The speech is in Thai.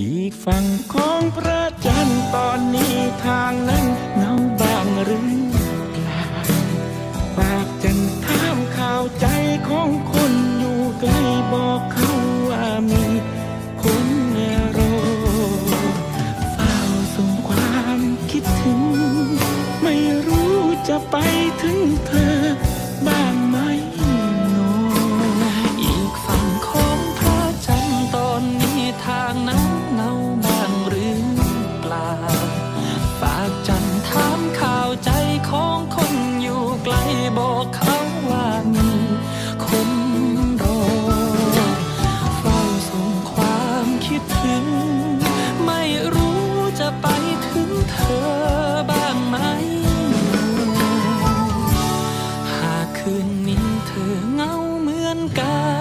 อีกฝั่งของพระจันทร์ตอนนี้ทางนั้นเงาบางหรือเปล่าปากจันทร์ถามข่าวใจของคนอยู่ไกลบอกเขาว่ามีคนรอเฝ้าส่งความคิดถึง ไม่รู้จะไปถึงเธอบ้างไหมโนอีกฝั่งของพระจันทร์ตอนนี้ทางนั้น อกเขาว่ามีคนรอเฝ้าส่งความคิดถึง ไม่รู้จะไปถึงเธอบ้างไหม หากคืนนี้เธอเงาเหมือนกัน